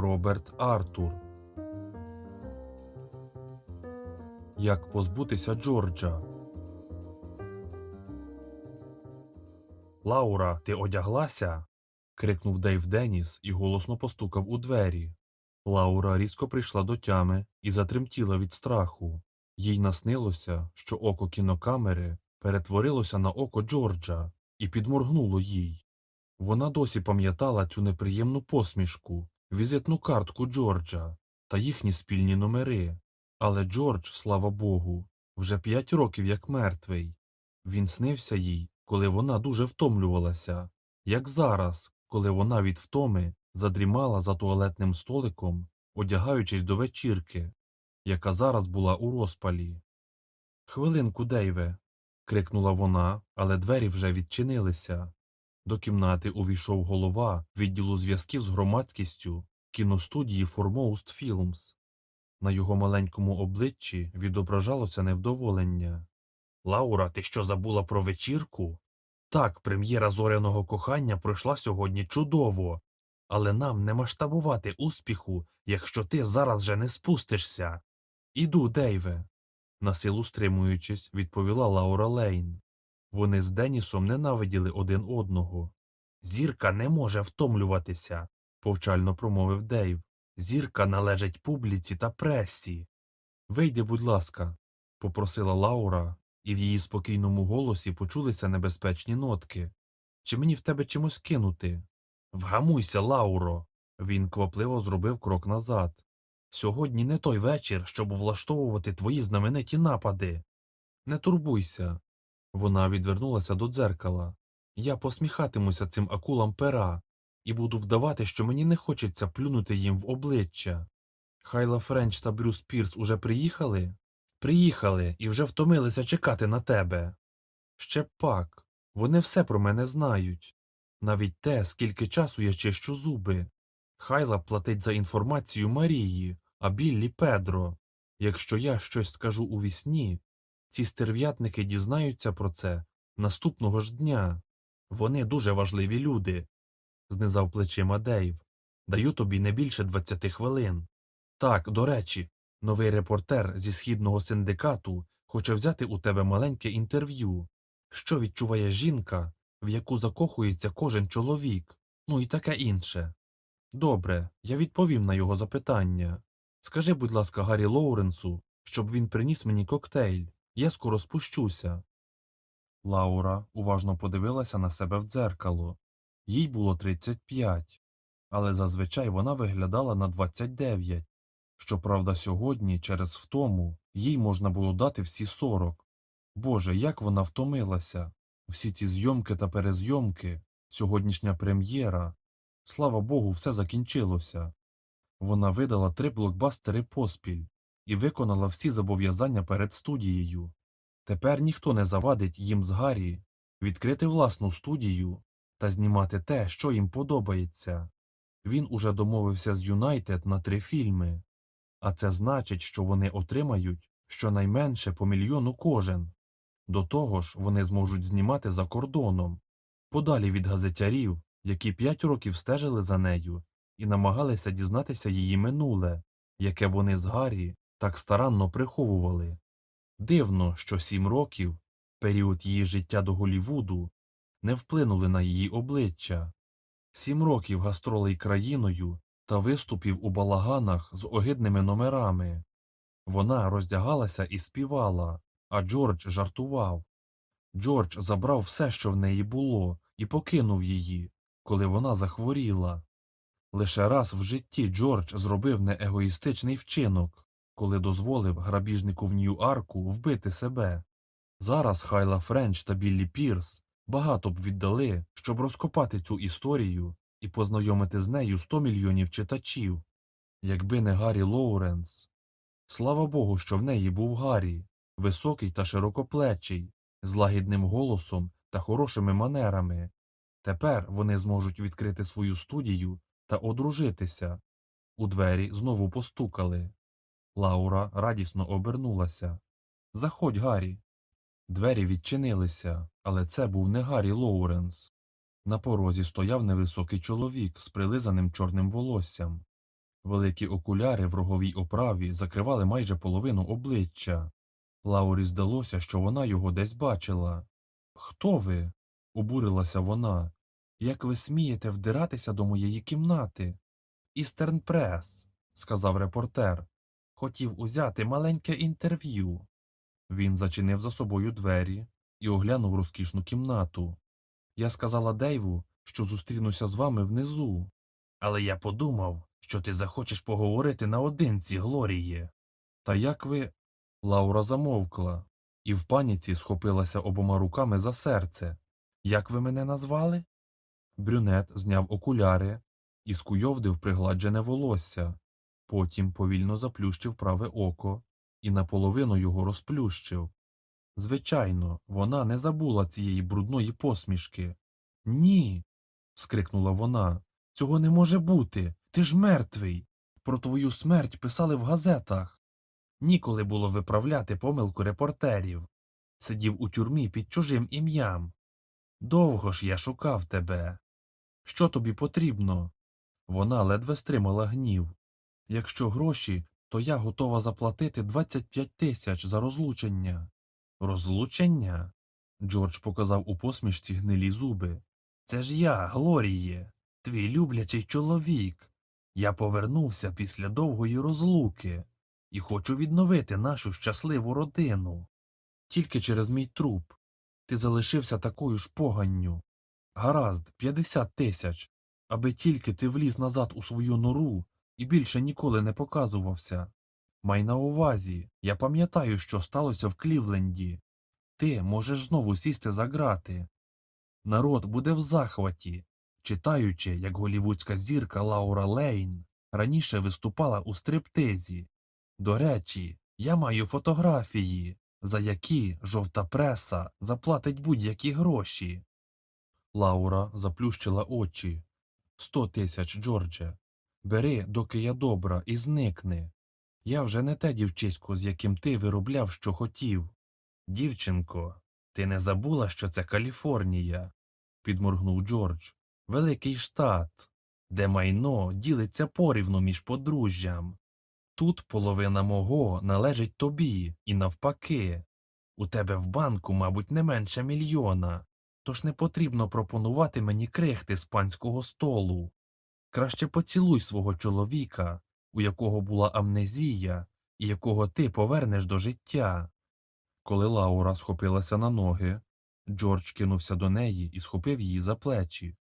Роберт Артур. Як позбутися Джорджа? Лаура, ти одяглася? крикнув Дейв Деніс і голосно постукав у двері. Лаура різко прийшла до тями і затремтіла від страху. Їй наснилося, що око кінокамери перетворилося на око Джорджа і підморгнуло їй. Вона досі пам'ятала цю неприємну посмішку, візитну картку Джорджа та їхні спільні номери. Але Джордж, слава Богу, вже п'ять років як мертвий. Він снився їй, коли вона дуже втомлювалася, як зараз, коли вона від втоми задрімала за туалетним столиком, одягаючись до вечірки, яка зараз була у розпалі. Хвилинку, Дейве. крикнула вона, але двері вже відчинилися. До кімнати увійшов голова відділу зв'язків з громадськістю кіностудії Foremost Films. На його маленькому обличчі відображалося невдоволення. Лаура, ти що забула про вечірку? Так, прем'єра зоряного кохання пройшла сьогодні чудово, але нам не масштабувати успіху, якщо ти зараз же не спустишся. Іду, Дейве. Насилу стримуючись, відповіла Лаура Лейн. Вони з Денісом ненавиділи один одного. Зірка не може втомлюватися, повчально промовив Дейв. Зірка належить публіці та пресі. Вийди, будь ласка, попросила Лаура, і в її спокійному голосі почулися небезпечні нотки. Чи мені в тебе чимось кинути? Вгамуйся, Лауро. Він квапливо зробив крок назад. Сьогодні не той вечір, щоб влаштовувати твої знамениті напади. Не турбуйся. Вона відвернулася до дзеркала. Я посміхатимуся цим акулам пера і буду вдавати, що мені не хочеться плюнути їм в обличчя. Хайла Френч та Брюс Пірс уже приїхали? Приїхали і вже втомилися чекати на тебе. Ще пак, вони все про мене знають. Навіть те, скільки часу я чищу зуби. Хайла платить за інформацію Марії, а Біллі Педро. Якщо я щось скажу у вісні, ці стерв'ятники дізнаються про це наступного ж дня. Вони дуже важливі люди, знизав плечима Дейв. Даю тобі не більше двадцяти хвилин. Так, до речі, новий репортер зі східного синдикату хоче взяти у тебе маленьке інтерв'ю. Що відчуває жінка, в яку закохується кожен чоловік, ну і таке інше. Добре, я відповім на його запитання. Скажи, будь ласка, Гаррі Лоуренсу, щоб він приніс мені коктейль. Я скоро спущуся. Лаура уважно подивилася на себе в дзеркало. Їй було 35, але зазвичай вона виглядала на 29. Щоправда, сьогодні, через втому, їй можна було дати всі 40. Боже, як вона втомилася. Всі ці зйомки та перезйомки, сьогоднішня прем'єра. Слава Богу, все закінчилося. Вона видала три блокбастери поспіль і виконала всі зобов'язання перед студією. Тепер ніхто не завадить їм з Гаррі відкрити власну студію та знімати те, що їм подобається. Він уже домовився з Юнайтед на три фільми, а це значить, що вони отримають щонайменше по мільйону кожен. До того ж, вони зможуть знімати за кордоном, подалі від газетярів, які п'ять років стежили за нею і намагалися дізнатися її минуле, яке вони з Гаррі так старанно приховували. Дивно, що сім років, період її життя до Голівуду, не вплинули на її обличчя. Сім років гастролей країною та виступів у балаганах з огидними номерами. Вона роздягалася і співала, а Джордж жартував. Джордж забрав все, що в неї було, і покинув її, коли вона захворіла. Лише раз в житті Джордж зробив неегоїстичний вчинок, коли дозволив грабіжнику в Нью-Арку вбити себе. Зараз Хайла Френч та Біллі Пірс багато б віддали, щоб розкопати цю історію і познайомити з нею 100 мільйонів читачів, якби не Гаррі Лоуренс. Слава Богу, що в неї був Гаррі, високий та широкоплечий, з лагідним голосом та хорошими манерами. Тепер вони зможуть відкрити свою студію та одружитися. У двері знову постукали. Лаура радісно обернулася. Заходь, Гаррі. Двері відчинилися, але це був не Гаррі Лоуренс. На порозі стояв невисокий чоловік з прилизаним чорним волоссям. Великі окуляри в роговій оправі закривали майже половину обличчя. Лаурі здалося, що вона його десь бачила. Хто ви? обурилася вона. Як ви смієте вдиратися до моєї кімнати? Істерн Прес, сказав репортер. Хотів узяти маленьке інтерв'ю. Він зачинив за собою двері і оглянув розкішну кімнату. Я сказала Дейву, що зустрінуся з вами внизу. Але я подумав, що ти захочеш поговорити наодинці, Глоріє. Та як ви. Лаура замовкла і в паніці схопилася обома руками за серце. Як ви мене назвали? Брюнет зняв окуляри і скуйовдив пригладжене волосся. Потім повільно заплющив праве око і наполовину його розплющив. Звичайно, вона не забула цієї брудної посмішки. Ні. скрикнула вона. Цього не може бути. Ти ж мертвий. Про твою смерть писали в газетах. Ніколи було виправляти помилку репортерів. Сидів у тюрмі під чужим ім'ям. Довго ж я шукав тебе. Що тобі потрібно? Вона ледве стримала гнів. Якщо гроші, то я готова заплатити 25 тисяч за розлучення. Розлучення? Джордж показав у посмішці гнилі зуби. Це ж я, Глоріє, твій люблячий чоловік. Я повернувся після довгої розлуки і хочу відновити нашу щасливу родину. Тільки через мій труп. Ти залишився такою ж поганню. Гаразд, 50 тисяч, аби тільки ти вліз назад у свою нору і більше ніколи не показувався. Май на увазі, я пам'ятаю, що сталося в Клівленді. Ти можеш знову сісти за грати. Народ буде в захваті, читаючи, як голівудська зірка Лаура Лейн раніше виступала у стриптизі. До речі, я маю фотографії, за які жовта преса заплатить будь-які гроші. Лаура заплющила очі. Сто тисяч, Джордже. Бери, доки я добра, і зникни. Я вже не те дівчисько, з яким ти виробляв, що хотів. Дівчинко, ти не забула, що це Каліфорнія? підморгнув Джордж. Великий штат, де майно ділиться порівну між подружжям. Тут половина мого належить тобі, і навпаки. У тебе в банку, мабуть, не менше мільйона, тож не потрібно пропонувати мені крихти з панського столу. Краще поцілуй свого чоловіка, у якого була амнезія, і якого ти повернеш до життя. Коли Лаура схопилася на ноги, Джордж кинувся до неї і схопив її за плечі.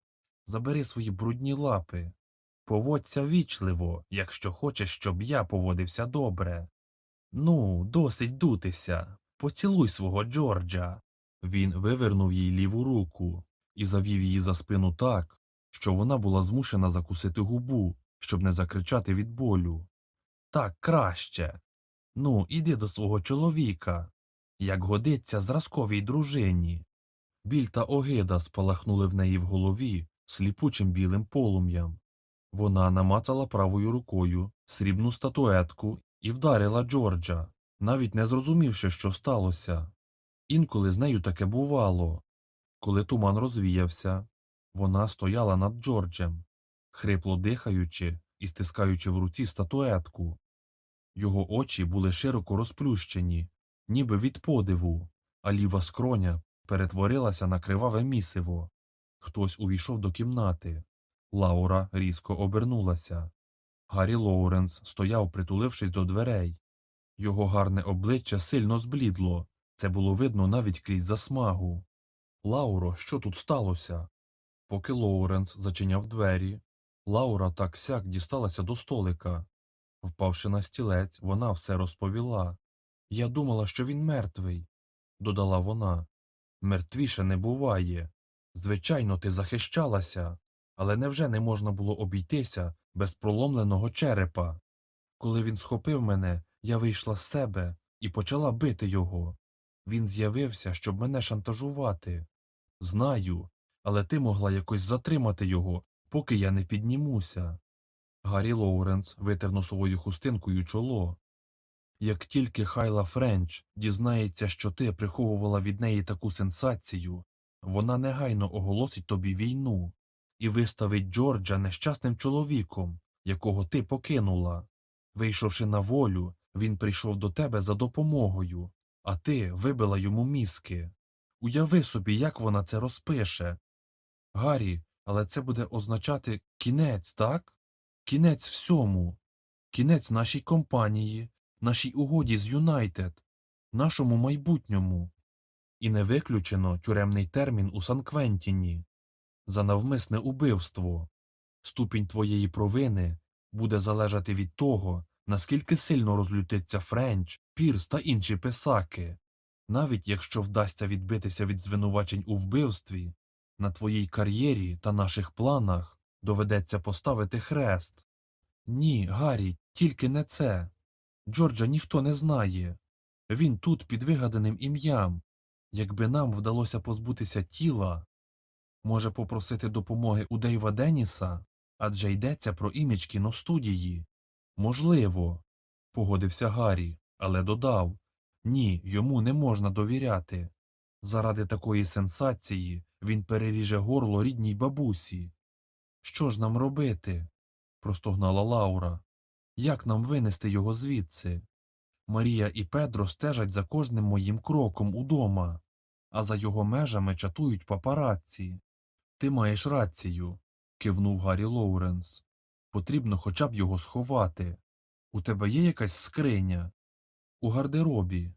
Забери свої брудні лапи. Поводься вічливо, якщо хочеш, щоб я поводився добре. Ну, досить дутися. Поцілуй свого Джорджа. Він вивернув їй ліву руку і завів її за спину так, що вона була змушена закусити губу, щоб не закричати від болю. Так краще. Ну, іди до свого чоловіка, як годиться зразковій дружині. Біль та огида спалахнули в неї в голові сліпучим білим полум'ям. Вона намацала правою рукою срібну статуетку і вдарила Джорджа, навіть не зрозумівши, що сталося. Інколи з нею таке бувало. Коли туман розвіявся, вона стояла над Джорджем, хрипло дихаючи і стискаючи в руці статуетку. Його очі були широко розплющені, ніби від подиву, а ліва скроня перетворилася на криваве місиво. Хтось увійшов до кімнати. Лаура різко обернулася. Гаррі Лоуренс стояв, притулившись до дверей. Його гарне обличчя сильно зблідло. Це було видно навіть крізь засмагу. Лауро, що тут сталося? Поки Лоуренс зачиняв двері, Лаура так сяк дісталася до столика. Впавши на стілець, вона все розповіла. Я думала, що він мертвий, додала вона. Мертвіше не буває. Звичайно, ти захищалася, але невже не можна було обійтися без проломленого черепа? Коли він схопив мене, я вийшла з себе і почала бити його. Він з'явився, щоб мене шантажувати. Знаю, але ти могла якось затримати його, поки я не піднімуся. Гаррі Лоуренс витер носовою хустинкою чоло. Як тільки Хайла Френч дізнається, що ти приховувала від неї таку сенсацію, вона негайно оголосить тобі війну і виставить Джорджа нещасним чоловіком, якого ти покинула. Вийшовши на волю, він прийшов до тебе за допомогою, а ти вибила йому мізки. Уяви собі, як вона це розпише. Гаррі, але це буде означати кінець, так? Кінець всьому. Кінець нашій компанії, нашій угоді з Юнайтед, нашому майбутньому. І не виключено тюремний термін у Сан-Квентіні за навмисне убивство. Ступінь твоєї провини буде залежати від того, наскільки сильно розлютиться Френч, Пірс та інші писаки. Навіть якщо вдасться відбитися від звинувачень у вбивстві, на твоїй кар'єрі та наших планах доведеться поставити хрест. Ні, Гаррі, тільки не це. Джорджа ніхто не знає. Він тут під вигаданим ім'ям. Якби нам вдалося позбутися тіла, може попросити допомоги у Дейва Деніса, адже йдеться про імідж кіностудії. Можливо, погодився Гаррі, але додав ні, йому не можна довіряти. Заради такої сенсації він переріже горло рідній бабусі. Що ж нам робити? простогнала Лаура. Як нам винести його звідси? Марія і Педро стежать за кожним моїм кроком удома, а за його межами чатують папараці. Ти маєш рацію, кивнув Гаррі Лоуренс. Потрібно хоча б його сховати. У тебе є якась скриня? У гардеробі.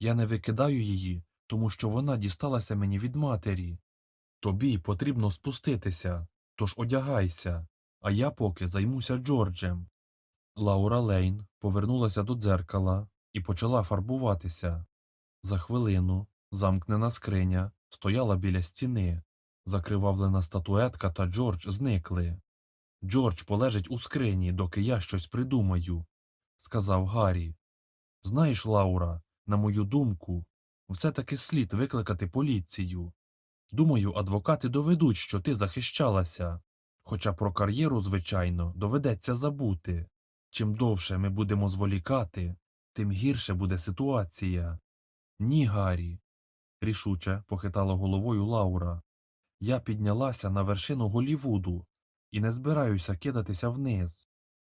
Я не викидаю її, тому що вона дісталася мені від матері. Тобі потрібно спуститися, тож одягайся, а я поки займуся Джорджем. Лаура Лейн повернулася до дзеркала і почала фарбуватися. За хвилину замкнена скриня стояла біля стіни. Закривавлена статуетка та Джордж зникли. Джордж полежить у скрині, доки я щось придумаю, сказав Гаррі. Знаєш, Лаура, на мою думку, все таки слід викликати поліцію. Думаю, адвокати доведуть, що ти захищалася, хоча про кар'єру, звичайно, доведеться забути. Чим довше ми будемо зволікати, тим гірше буде ситуація. Ні, Гаррі, рішуче похитала головою Лаура. Я піднялася на вершину Голівуду і не збираюся кидатися вниз.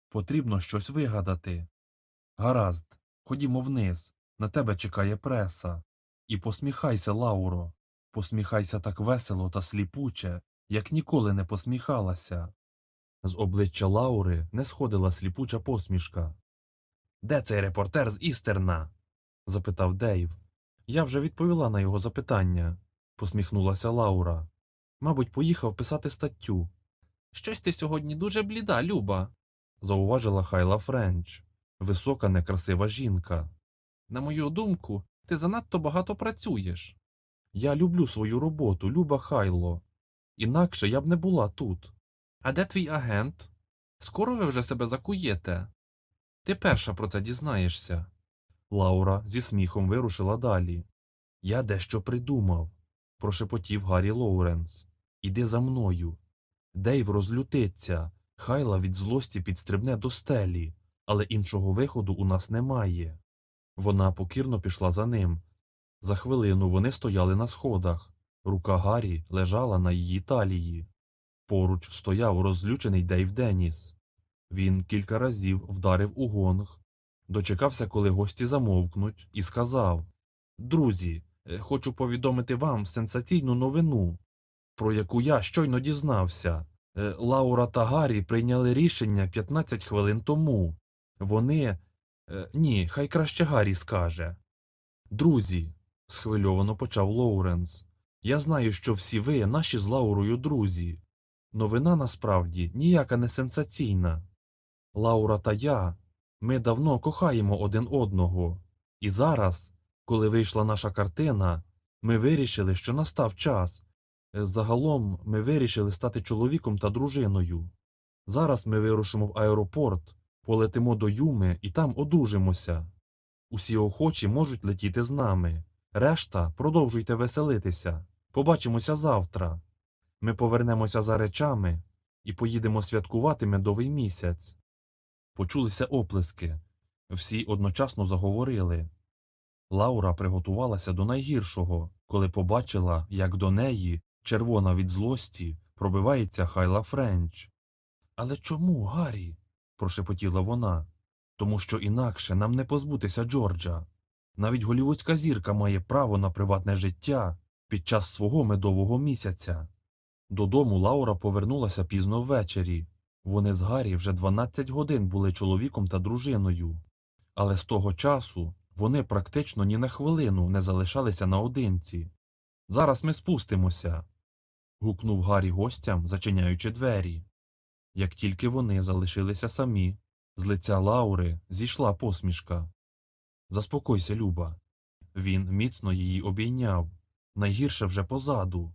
Потрібно щось вигадати. Гаразд, ходімо вниз, на тебе чекає преса. І посміхайся, Лауро, посміхайся так весело та сліпуче, як ніколи не посміхалася. З обличчя Лаури не сходила сліпуча посмішка. Де цей репортер з Істерна? запитав Дейв. Я вже відповіла на його запитання, посміхнулася Лаура. Мабуть, поїхав писати статтю. Щось ти сьогодні дуже бліда, Люба, зауважила Хайла Френч, висока некрасива жінка. На мою думку, ти занадто багато працюєш. Я люблю свою роботу, Люба Хайло. Інакше я б не була тут. А де твій агент? Скоро ви вже себе закуєте. Ти перша про це дізнаєшся. Лаура зі сміхом вирушила далі. Я дещо придумав, прошепотів Гаррі Лоуренс. Іди за мною. Дейв розлютиться, Хайла від злості підстрибне до стелі, але іншого виходу у нас немає. Вона покірно пішла за ним. За хвилину вони стояли на сходах. Рука Гаррі лежала на її талії. Поруч стояв розлючений Дейв Деніс. Він кілька разів вдарив у гонг, дочекався, коли гості замовкнуть, і сказав Друзі, е, хочу повідомити вам сенсаційну новину, про яку я щойно дізнався. Е, Лаура та Гаррі прийняли рішення 15 хвилин тому. Вони. е, Ні, хай краще Гаррі скаже. Друзі, схвильовано почав Лоуренс. Я знаю, що всі ви наші з Лаурою друзі. Новина насправді ніяка не сенсаційна. Лаура та я, ми давно кохаємо один одного. І зараз, коли вийшла наша картина, ми вирішили, що настав час. Е, Загалом ми вирішили стати чоловіком та дружиною. Зараз ми вирушимо в аеропорт, полетимо до Юми і там одружимося. Усі охочі можуть летіти з нами. Решта продовжуйте веселитися. Побачимося завтра. Ми повернемося за речами і поїдемо святкувати медовий місяць. Почулися оплески. Всі одночасно заговорили. Лаура приготувалася до найгіршого, коли побачила, як до неї, червона від злості, пробивається Хайла Френч. Але чому, Гаррі? прошепотіла вона, тому що інакше нам не позбутися Джорджа. Навіть голівудська зірка має право на приватне життя під час свого медового місяця. Додому Лаура повернулася пізно ввечері. Вони з Гаррі вже 12 годин були чоловіком та дружиною. Але з того часу вони практично ні на хвилину не залишалися наодинці. Зараз ми спустимося. гукнув Гаррі гостям, зачиняючи двері. Як тільки вони залишилися самі, з лиця Лаури зійшла посмішка. Заспокойся, Люба. Він міцно її обійняв. Найгірше вже позаду.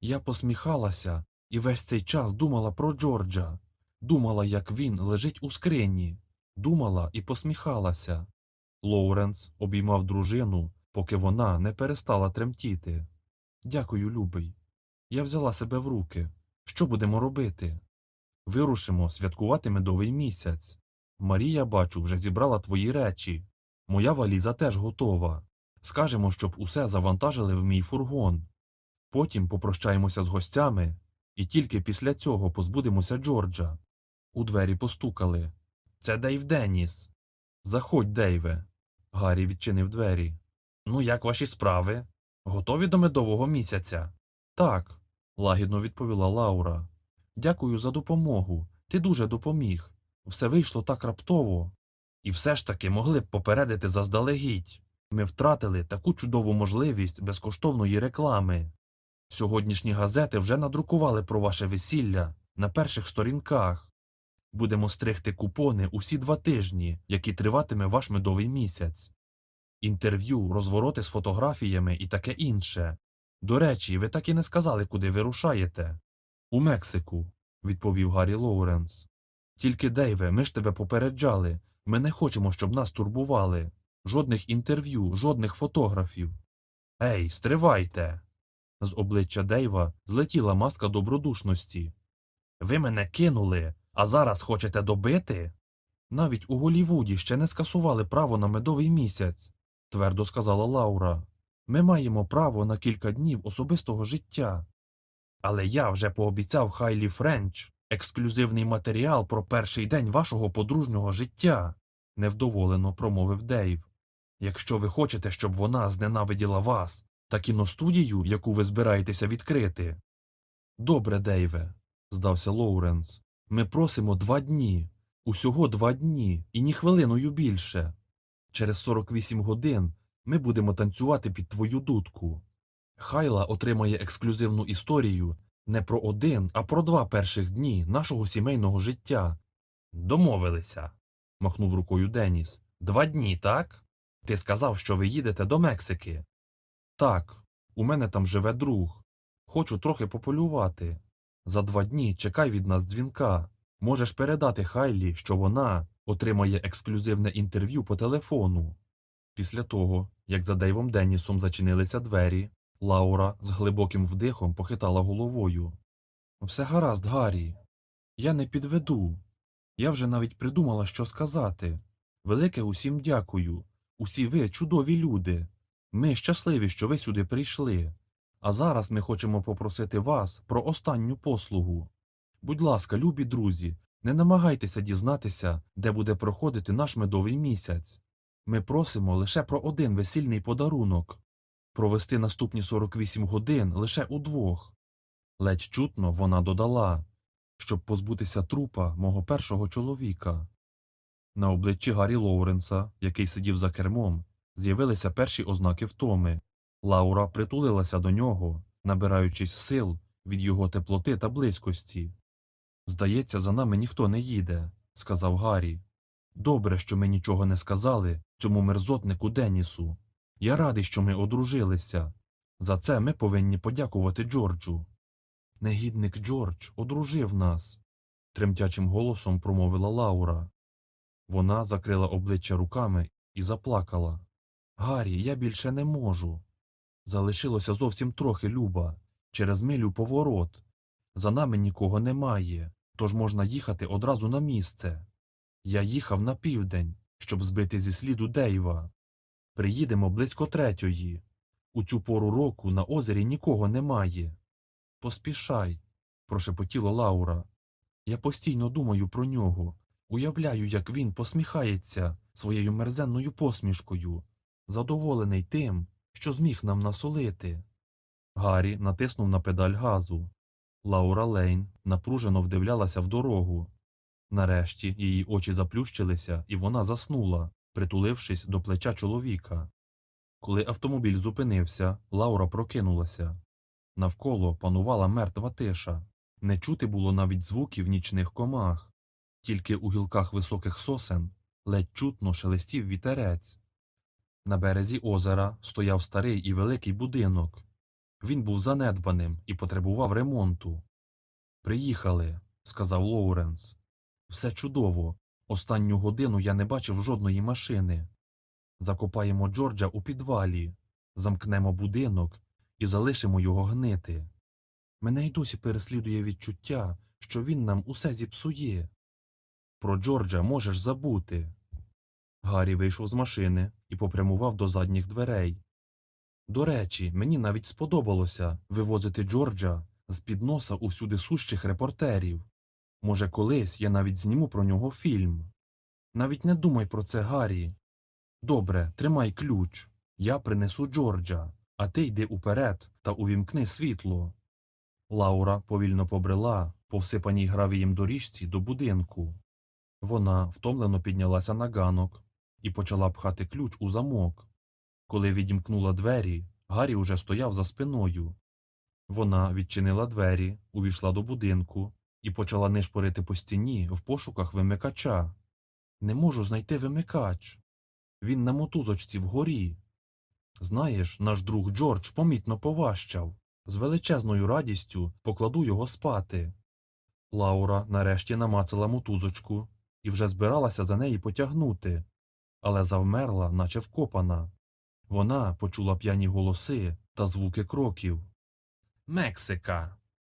Я посміхалася і весь цей час думала про Джорджа. Думала, як він лежить у скрині. Думала і посміхалася. Лоуренс обіймав дружину, поки вона не перестала тремтіти. Дякую, любий. Я взяла себе в руки. Що будемо робити? Вирушимо святкувати медовий місяць. Марія, бачу, вже зібрала твої речі. Моя валіза теж готова. Скажемо, щоб усе завантажили в мій фургон. Потім попрощаємося з гостями, і тільки після цього позбудемося Джорджа. У двері постукали. Це Дейв Деніс. Заходь, Дейве. Гаррі відчинив двері. Ну, як ваші справи? Готові до медового місяця? Так, лагідно відповіла Лаура. Дякую за допомогу. Ти дуже допоміг. Все вийшло так раптово. І все ж таки могли б попередити заздалегідь. Ми втратили таку чудову можливість безкоштовної реклами. Сьогоднішні газети вже надрукували про ваше весілля на перших сторінках. Будемо стригти купони усі два тижні, які триватиме ваш медовий місяць. Інтерв'ю, розвороти з фотографіями і таке інше. До речі, ви так і не сказали, куди ви рушаєте. У Мексику, відповів Гаррі Лоуренс. Тільки, Дейве, ми ж тебе попереджали. Ми не хочемо, щоб нас турбували. Жодних інтерв'ю, жодних фотографів. Ей, стривайте. З обличчя Дейва злетіла маска добродушності. Ви мене кинули, а зараз хочете добити? Навіть у Голівуді ще не скасували право на медовий місяць, твердо сказала Лаура. Ми маємо право на кілька днів особистого життя. Але я вже пообіцяв Хайлі Френч ексклюзивний матеріал про перший день вашого подружнього життя, невдоволено промовив Дейв. Якщо ви хочете, щоб вона зненавиділа вас та кіностудію, яку ви збираєтеся відкрити. Добре, Дейве, здався Лоуренс. Ми просимо два дні, усього два дні, і ні хвилиною більше. Через 48 годин ми будемо танцювати під твою дудку. Хайла отримає ексклюзивну історію не про один, а про два перших дні нашого сімейного життя. Домовилися, махнув рукою Деніс. Два дні, так? Ти сказав, що ви їдете до Мексики. Так, у мене там живе друг. Хочу трохи пополювати. За два дні чекай від нас дзвінка. Можеш передати Хайлі, що вона отримає ексклюзивне інтерв'ю по телефону. Після того, як за Дейвом Деннісом зачинилися двері, Лаура з глибоким вдихом похитала головою. Все гаразд, Гаррі. Я не підведу. Я вже навіть придумала, що сказати. Велике усім дякую. Усі ви чудові люди. Ми щасливі, що ви сюди прийшли. А зараз ми хочемо попросити вас про останню послугу. Будь ласка, любі друзі, не намагайтеся дізнатися, де буде проходити наш медовий місяць. Ми просимо лише про один весільний подарунок провести наступні 48 годин лише удвох. Ледь чутно вона додала, щоб позбутися трупа мого першого чоловіка. На обличчі Гаррі Лоуренса, який сидів за кермом, з'явилися перші ознаки втоми. Лаура притулилася до нього, набираючись сил від його теплоти та близькості. Здається, за нами ніхто не їде, сказав Гаррі. Добре, що ми нічого не сказали цьому мерзотнику Денісу. Я радий, що ми одружилися. За це ми повинні подякувати Джорджу. Негідник Джордж одружив нас, тремтячим голосом промовила Лаура. Вона закрила обличчя руками і заплакала. Гаррі, я більше не можу. Залишилося зовсім трохи люба, через милю поворот. За нами нікого немає, тож можна їхати одразу на місце. Я їхав на південь, щоб збити зі сліду Дейва. Приїдемо близько третьої. У цю пору року на озері нікого немає. Поспішай, прошепотіла Лаура. Я постійно думаю про нього. Уявляю, як він посміхається своєю мерзенною посмішкою, задоволений тим, що зміг нам насолити. Гаррі натиснув на педаль газу. Лаура Лейн напружено вдивлялася в дорогу. Нарешті її очі заплющилися, і вона заснула, притулившись до плеча чоловіка. Коли автомобіль зупинився, Лаура прокинулася. Навколо панувала мертва тиша. Не чути було навіть звуків нічних комах. Тільки у гілках високих сосен ледь чутно шелестів вітерець. На березі озера стояв старий і великий будинок. Він був занедбаним і потребував ремонту. Приїхали, сказав Лоуренс. Все чудово. Останню годину я не бачив жодної машини. Закопаємо Джорджа у підвалі, замкнемо будинок і залишимо його гнити. Мене й досі переслідує відчуття, що він нам усе зіпсує. Про Джорджа можеш забути. Гаррі вийшов з машини і попрямував до задніх дверей. До речі, мені навіть сподобалося вивозити Джорджа з під носа усюди сущих репортерів. Може, колись я навіть зніму про нього фільм. Навіть не думай про це, Гаррі. Добре, тримай ключ. Я принесу Джорджа, а ти йди уперед та увімкни світло. Лаура повільно побрела по всипаній гравієм доріжці до будинку. Вона втомлено піднялася на ганок і почала пхати ключ у замок. Коли відімкнула двері, Гаррі уже стояв за спиною. Вона відчинила двері, увійшла до будинку і почала нишпорити по стіні в пошуках вимикача. Не можу знайти вимикач. Він на мотузочці вгорі. Знаєш, наш друг Джордж помітно поважчав. З величезною радістю покладу його спати. Лаура нарешті намацала мотузочку і вже збиралася за неї потягнути, але завмерла, наче вкопана. Вона почула п'яні голоси та звуки кроків. Мексика.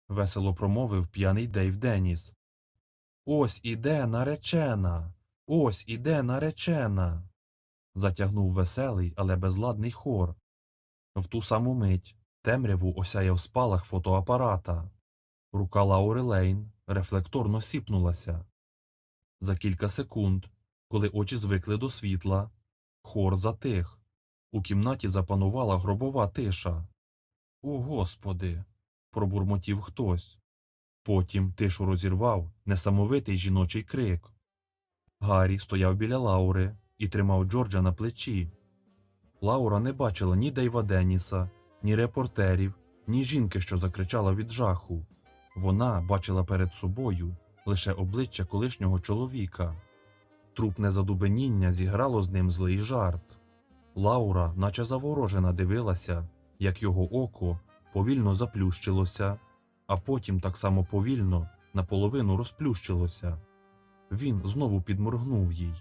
Весело промовив п'яний Дейв Деніс. Ось іде наречена. Ось іде наречена. Затягнув веселий, але безладний хор. В ту саму мить темряву осяяв спалах фотоапарата. Рука Лаури Лейн рефлекторно сіпнулася. За кілька секунд, коли очі звикли до світла, хор затих. У кімнаті запанувала гробова тиша. О, Господи. Пробурмотів хтось. Потім тишу розірвав несамовитий жіночий крик. Гаррі стояв біля Лаури і тримав Джорджа на плечі. Лаура не бачила ні Дейва Деніса, ні репортерів, ні жінки, що закричала від жаху. Вона бачила перед собою лише обличчя колишнього чоловіка. Трупне задубеніння зіграло з ним злий жарт. Лаура, наче заворожена, дивилася, як його око повільно заплющилося, а потім так само повільно наполовину розплющилося. Він знову підморгнув їй.